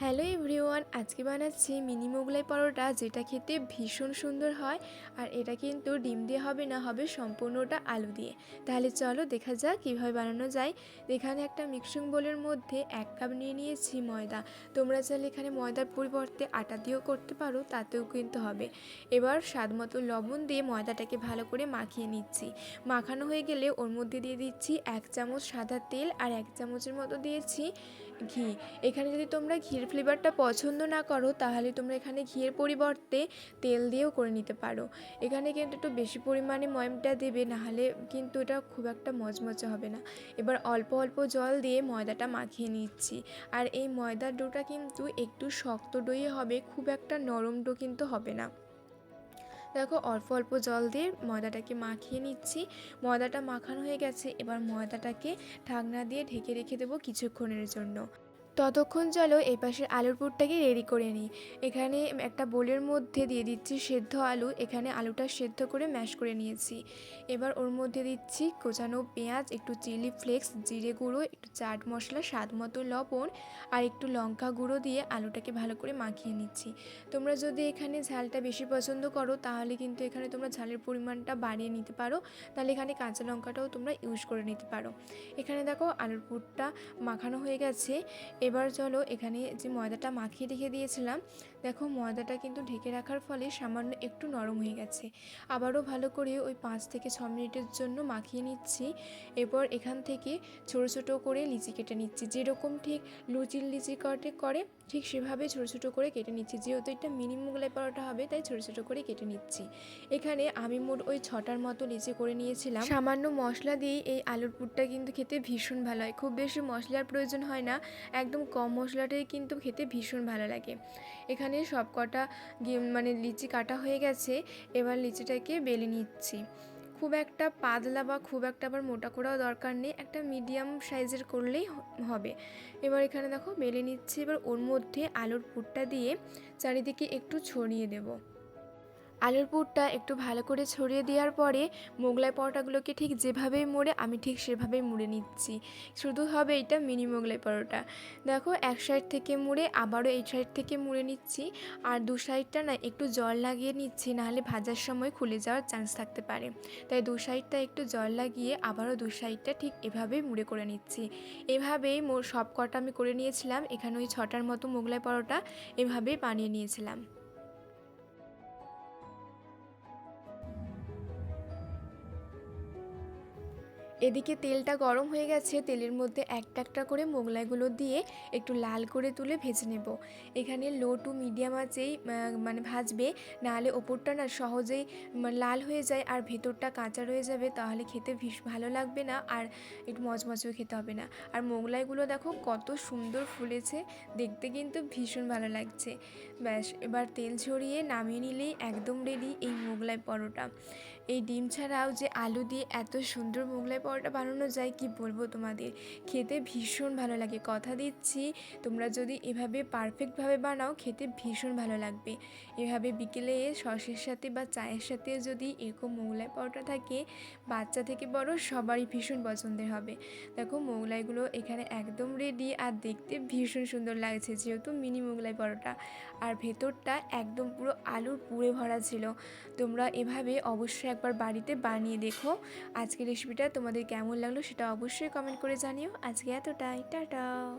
Hello everyone, আজকে বানাচ্ছি mini Mughlai paratha, যেটা খেতে ভীষণ সুন্দর হয় আর এটা কিন্তু ডিম দিয়ে হবে না, হবে সম্পূর্ণটা আলু দিয়ে। তাহলে চলো দেখা যাক কীভাবে বানানো যায়। এখানে একটা মিক্সিং বোলের মধ্যে এক কাপ নিয়ে নিয়েছি ময়দা। তোমরা চাইলে এখানে ময়দার পরিবর্তে আটা দিয়েও করতে পারো, তাতেও কিন্তু হবে। এবার স্বাদ মতো লবণ দিয়ে ময়দাটাকে ভালো করে মাখিয়ে নিচ্ছি। মাখানো হয়ে গেলে ওর মধ্যে দিয়ে দিচ্ছি এক চামচ সাদা তেল আর এক চামচের মতো দিয়েছি ঘি। এখানে যদি তোমরা ঘির ফ্লেভারটা পছন্দ না করো, তাহলে তোমরা এখানে ঘিয়ের পরিবর্তে তেল দিয়েও করে নিতে পারো। এখানে কিন্তু একটু বেশি পরিমাণে ময়মটা দেবে, নাহলে কিন্তু এটা খুব একটা মচমচে হবে না। এবার অল্প অল্প জল দিয়ে ময়দাটা মাখিয়ে নিচ্ছি। আর এই ময়দার ডোটা কিন্তু একটু শক্ত ডোয়ে হবে, খুব একটা নরম ডো কিন্তু হবে না। দেখো, অল্প অল্প জল দিয়ে ময়দাটাকে মাখিয়ে নিচ্ছি। ময়দাটা মাখানো হয়ে গেছে, এবার ময়দাটাকে ঢাকনা দিয়ে ঢেকে রেখে দেবো কিছুক্ষণের জন্য। ততক্ষণ চলো এই পাশের আলুর পুরটাকে রেডি করে নিই। এখানে একটা বোলের মধ্যে দিয়ে দিচ্ছি সেদ্ধ আলু। এখানে আলুটা সেদ্ধ করে ম্যাশ করে নিয়েছি। এবার ওর মধ্যে দিচ্ছি কোচানো পেঁয়াজ, একটু চিলি ফ্লেক্স, জিরে গুঁড়ো, একটু চাট মশলা, স্বাদ মতো লবণ আর একটু লঙ্কা গুঁড়ো দিয়ে আলুটাকে ভালো করে মাখিয়ে নিচ্ছি। তোমরা যদি এখানে ঝালটা বেশি পছন্দ করো তাহলে কিন্তু এখানে তোমরা ঝালের পরিমাণটা বাড়িয়ে নিতে পারো। তাহলে এখানে কাঁচা লঙ্কাটাও তোমরা ইউজ করে নিতে পারো। এখানে দেখো আলুর পুরটা মাখানো হয়ে গেছে। এবার চলো এখানে যে ময়দাটা মাখিয়ে রেখে দিয়েছিলাম দেখো ময়দাটা কিন্তু ঢেকে রাখার ফলে সামান্য একটু নরম হয়ে গেছে। আবারও ভালো করে ওই পাঁচ থেকে ছ মিনিটের জন্য মাখিয়ে নিচ্ছি। এরপর এখান থেকে ছোটো ছোটো করে লিচি কেটে নিচ্ছি। যেরকম ঠিক লুচির লিচি কাটে করে, ঠিক সেভাবে ছোটো ছোটো করে কেটে নিচ্ছি। যেহেতু এটা মিনি মোগলাই পরোটা হবে, তাই ছোটো ছোটো করে কেটে নিচ্ছি। এখানে আমি মোট ওই ছটার মতো লিচি করে নিয়েছিলাম। সামান্য মশলা দিয়েই এই আলুর পুরটা কিন্তু খেতে ভীষণ ভালো হয়। খুব বেশি মশলার প্রয়োজন হয় না। একদম কম মশলাটাই কিন্তু খেতে ভীষণ ভালো লাগে। এখানে সব কটা মানে লিচি কাটা হয়ে গেছে, এবার লিচিটাকে বেলে নিচ্ছি। খুব একটা পাতলা বা খুব একটা আবার মোটা করাও দরকার নেই, একটা মিডিয়াম সাইজের করলেই হবে। এবার এখানে দেখো, বেলে নিচ্ছি, এবার ওর মধ্যে আলুর পুরটা দিয়ে চারিদিকে একটু ছড়িয়ে দেবো। আলুর পুরটা একটু ভালো করে ছড়িয়ে দেওয়ার পরে মোগলাই পরোটাগুলোকে ঠিক যেভাবেই মুড়ে, আমি ঠিক সেভাবেই মুড়ে নিচ্ছি। শুধু হবে এটা মিনি মোগলাই পরোটা। দেখো, এক সাইড থেকে মুড়ে, আবারও এই সাইড থেকে মুড়ে নিচ্ছি। আর দু সাইডটা না একটু জল লাগিয়ে নিচ্ছি, নাহলে ভাজার সময় খুলে যাওয়ার চান্স থাকতে পারে। তাই দু সাইডটা একটু জল লাগিয়ে আবারও দু সাইডটা ঠিক এভাবেই মুড়ে করে নিচ্ছি। এভাবেই মোর সব কটা আমি করে নিয়েছিলাম। এখানে ওই ছটার মতো মোগলাই পরোটা এভাবেই বানিয়ে নিয়েছিলাম। এদিকে তেলটা গরম হয়ে গেছে, তেলের মধ্যে একটা একটা করে মোগলাইগুলো দিয়ে একটু লাল করে তুলে ভেজে নেব। এখানে লো টু মিডিয়াম আঁচেই মানে ভাজবে, নাহলে ওপরটা না সহজেই লাল হয়ে যায় আর ভেতরটা কাঁচা রয়ে যাবে, তাহলে খেতে ভীষ ভালো লাগবে না আর একটু মচমচেও খেতে হবে না। আর মোগলাইগুলো দেখো কত সুন্দর ফুলেছে, দেখতে কিন্তু ভীষণ ভালো লাগছে। ব্যাস, এবার তেল ছড়িয়ে নামিয়ে নিলেই একদম রেডি এই মোগলাই পরোটা। এই ডিম ছাড়াও যে আলু দিয়ে এত সুন্দর মোগলাই পরোটা বানানো যায়, কি বলব তোমাদের? খেতে ভীষণ ভালো লাগে। কথা দিচ্ছি, তোমরা যদি এভাবে পারফেক্টভাবে বানাও, খেতে ভীষণ ভালো লাগবে। এভাবে বিকেলে সসের সাথে বা চায়ের সাথে যদি এরকম মোগলাই পরোটা থাকে, বাচ্চা থেকে বড় সবারই ভীষণ পছন্দের হবে। দেখো মোগলাইগুলো এখানে একদম রেডি আর দেখতে ভীষণ সুন্দর লাগছে, যেহেতু মিনি মোগলাই পরোটা। আর ভেতরটা একদম পুরো আলুর পুরে ভরা ছিল। তোমরা এভাবে অবশ্যই একবার বাড়িতে বানিয়ে দেখো। আজকের রেসিপিটা তোমাদের কেমন লাগল সেটা অবশ্যই কমেন্ট করে জানিও। আজকে এতটাই টাটা।